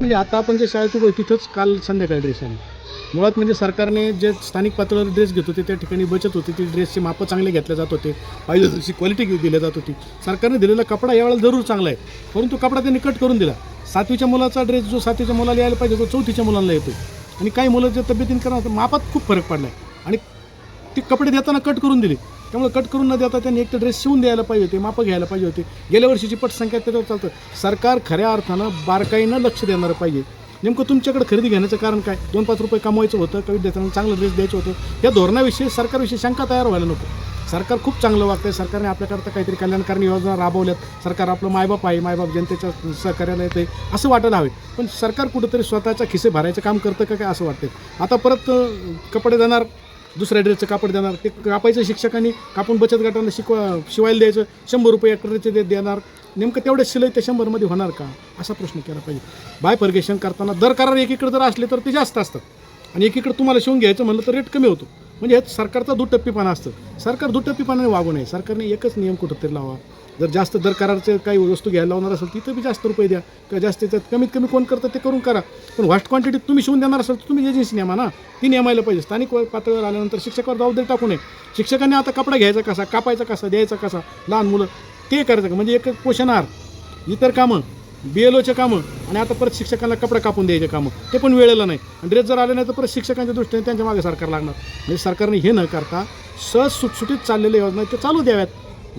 म्हणजे आता आपण जे शाळेत उभं आहे, तिथंच काल संध्याकाळी ड्रेस आले मुळात म्हणजे सरकारने जे स्थानिक पातळीवर ड्रेस घेत होते त्या ठिकाणी बचत होती. ती ड्रेसची मापं चांगले घेतले जात होते. पाहिजे तशी क्वालिटी दिल्या जात होती. सरकारने दिलेला कपडा यावेळेला जरूर चांगला आहे. परंतु कपडा त्यांनी कट करून दिला. सातवीच्या मुलाचा ड्रेस जो सातवीच्या मुलाला यायला पाहिजे तो चौथीच्या मुलांना येतो आणि काही मुलं जे तब्येतीने करणार मापात खूप फरक पडला आहे आणि ते कपडे देताना कट करून दिले. त्यामुळे कट करून न देता त्यांनी एक तर ड्रेस शिवून द्यायला पाहिजे होते मापं घ्यायला पाहिजे होते. गेल्या वर्षीची पटसंख्या त्याच्यावर चालतं. सरकार खऱ्या अर्थानं बारकाईनं लक्ष देणारं पाहिजे. नेमकं तुमच्याकडे खरेदी घेण्याचं कारण काय? दोन पाच रुपये कमवायचं होतं का विद्यार्थ्यांना चांगलं ड्रेस द्यायचं होतं. या धोरणाविषयी सरकारविषयी शंका तयार व्हायला नको. सरकार खूप चांगलं वागतंय. सरकारने आपल्याकरता काहीतरी कल्याणकारी योजना राबवल्यात. सरकार आपलं मायबाप आहे मायबाप जनतेच्या सहकार्याला येते असं वाटायला हवे. पण सरकार कुठंतरी स्वतःच्या खिसे भरायचं काम करतं का काय असं वाटतं आता परत कपडे देणार दुसऱ्या ड्रेसचं कापड देणार. ते कापायचं शिक्षकांनी कापून बचत गटांना शिकवा शिवायला द्यायचं. शंभर रुपये एकरचे ते देणार. नेमकं तेवढं शिलाई त्या शंभरमध्ये होणार का? असा प्रश्न केला पाहिजे. बाय फर्गेशन करताना दर करार एकीकडे जर असले तर ते जास्त असतात. आणि एकीकडे तुम्हाला शिवून घ्यायचं म्हणलं तर रेट कमी होतो. म्हणजे हे सरकारचा दुटप्पीपणा असतं. सरकार दुटप्पीपणाने वागू नये. सरकारने एकच नियम कुठंतरी लावा. जर जास्त दर करारचे काही वस्तू घ्यायला लावणार असेल तिथं बी जास्त रुपये द्या. किंवा जास्त त्याच्यात कमीत कमी कोण करतं ते करून करा. पण व्हास्ट क्वांटिटीत तुम्ही शिवून देणार असेल तर तुम्ही एजन्सी नेमा ना. ती नेमायला पाहिजे. स्थानिक पातळीवर आल्यानंतर शिक्षकावर जबाबदारी टाकू नये. शिक्षकांनी आता कपडा घ्यायचा कसा कापायचा कसा द्यायचा कसा लहान मुलं ते करायचं का? म्हणजे एक पोषणाहार इतर कामं. बी एल ओचे कामं आणि आता परत शिक्षकांना कपडा कापून द्यायचे कामं ते पण वेळेला नाही. आणि ड्रेस जर आले नाही तर परत शिक्षकांच्या दृष्टीने त्यांच्या मागे सरकार लागणार. म्हणजे सरकारने हे न करता सहज सुटसुटीत चाललेल्या योजना ते चालू द्याव्यात.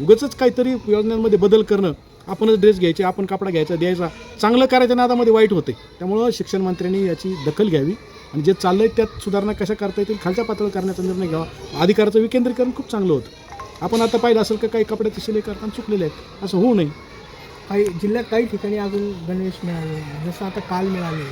उगाचच काहीतरी योजनांमध्ये बदल करणं आपणच ड्रेस घ्यायचे आपण कपडा घ्यायचा द्यायचा चांगलं करायच्या नादामध्ये वाईट होते त्यामुळं शिक्षण मंत्र्यांनी याची दखल घ्यावी आणि जे चाललं आहे त्यात सुधारणा कशा करता येतील खालच्या पातळीवर करण्याचा निर्णय घ्यावा. अधिकाराचं विकेंद्रीकरण खूप चांगलं होतं. आपण आता पाहिलं असेल का काही कपड्याची शिलाई करताना चुकलेले आहेत असं होऊ नये. काही जिल्ह्यात काही ठिकाणी अजून गणवेश मिळाले नाही. जसं आता काल मिळाले.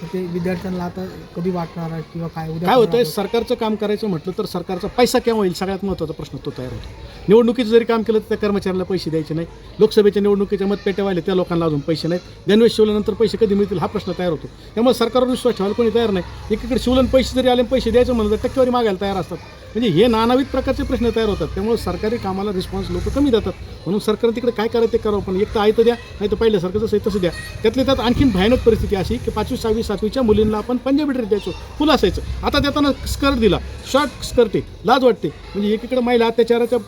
तर ते विद्यार्थ्यांना आता कधी वाटणार आहे किंवा काय उद्या काय होतंय? सरकारचं काम करायचं म्हटलं तर सरकारचा पैसा केव्हा होईल सगळ्यात महत्त्वाचा प्रश्न तो तयार होतो. निवडणुकीचं जरी काम केलं तर त्या कर्मचाऱ्याला पैसे द्यायचे नाही लोकसभेच्या निवडणुकीच्या मतपेट्यावाले त्या लोकांना अजून पैसे नाहीत. गणवेश शिवल्यानंतर पैसे कधी मिळतील हा प्रश्न तयार होतो. त्यामुळे सरकारवर विश्वास ठेवायला कोणी तयार नाही. एकीकडे शिवलन पैसे जरी आले आणि पैसे द्यायचं म्हणलं तर टक्केवारी मागायला तयार असतात. म्हणजे हे नानाविध प्रकारचे प्रश्न तयार होतात. त्यामुळे सरकारी कामाला रिस्पॉन्स लोक कमी देतात. म्हणून सरकार तिकडे काय करायचं ते करावं पण एक तर आहे तर द्या नाही तर पहिल्यासारखं जसं आहे तसं द्या. त्यातल्या त्यात आणखीन भयानक परिस्थिती अशी की पाचवी सहावी सातवीच्या मुलींना आपण पंजाबी ड्रेस द्यायचो फुल असायचं. आता देताना स्कर्ट दिला शॉर्ट स्कर्टे लाज वाटते. म्हणजे एकीकडे महिला अत्याचाराच्या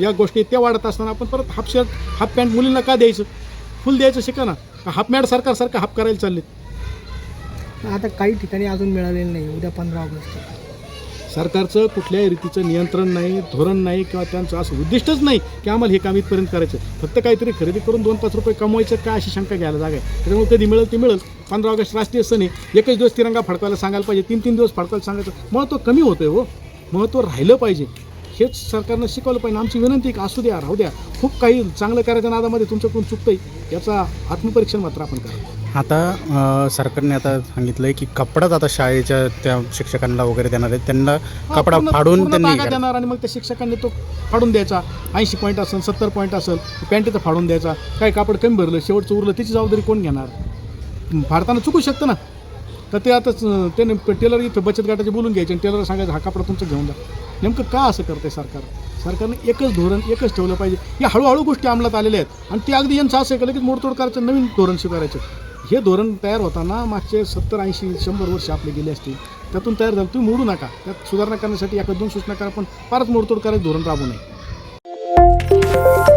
या गोष्टी त्या वाढत असताना आपण परत हाफ शर्ट हाफ पॅन्ट मुलींना का द्यायचं? फुल द्यायचं शिका ना का हाफ मॅड सरकारसारखं हाफ करायला चालले आता काही ठिकाणी अजून मिळालेलं नाही उद्या पंधरा ऑगस्ट. सरकारचं कुठल्याही रीतीचं नियंत्रण नाही धोरण नाही किंवा त्यांचं असं उद्दिष्टच नाही की आम्हाला हे काम इथपर्यंत करायचं. फक्त काहीतरी खरेदी करून दोन पाच रुपये कमवायचं का अशी शंका घ्यायला जागा आहे. त्याच्यामुळे कधी मिळेल ते मिळेल. पंधरा ऑगस्ट राष्ट्रीय सण आहे. एकच दिवस तिरंगा फडकायला सांगायला पाहिजे. तीन तीन दिवस फडकायला सांगायचं. महत्त्व कमी होतं हो. महत्त्व राहिलं पाहिजे. हेच सरकारनं शिकवलं पाहिजे. आमची विनंती की असू द्या राहू द्या. खूप काही चांगलं करायच्या नादामध्ये तुमच्याकडून चुकतंय याचा आत्मपरीक्षण मात्र आपण करा. आता सरकारने आता सांगितलंय की कपडाच आता शाळेच्या त्या शिक्षकांना वगैरे देणार आहेत. त्यांना कपडा फाडून त्यांनी. देणार आणि मग त्या शिक्षकांनी तो फाडून द्यायचा. ऐंशी पॉईंट असेल सत्तर पॉईंट असेल पॅन्टीचं फाडून द्यायचा. काय कापड कमी भरलं शेवटचं उरलं त्याची जबाबदारी कोण घेणार? फाडताना चुकू शकतं ना? तर ते आता त्याने टेलर इथं बचत गटाचे बोलून घ्यायचे आणि टेलर सांगायचं हा कपडा तुमचं घेऊन जा. नेमकं का असं करतंय सरकार? सरकारने एकच धोरण एकच ठेवलं पाहिजे. या हळूहळू गोष्टी अंमलात आलेल्या आहेत. आणि ते अगदी यांचं असं आहे की लगेच मोडतोड करायचं नवीन धोरण स्वीकारायचं. हे धोरण तयार होताना मागचे सत्तर ऐंशी शंभर वर्ष आपले गेले असतील. त्यातून तयार झालं. तुम्ही मोडू नका. त्यात सुधारणा करण्यासाठी एका दोन सूचना करा पण फारच मोडतोड करायचं धोरण राबू नये.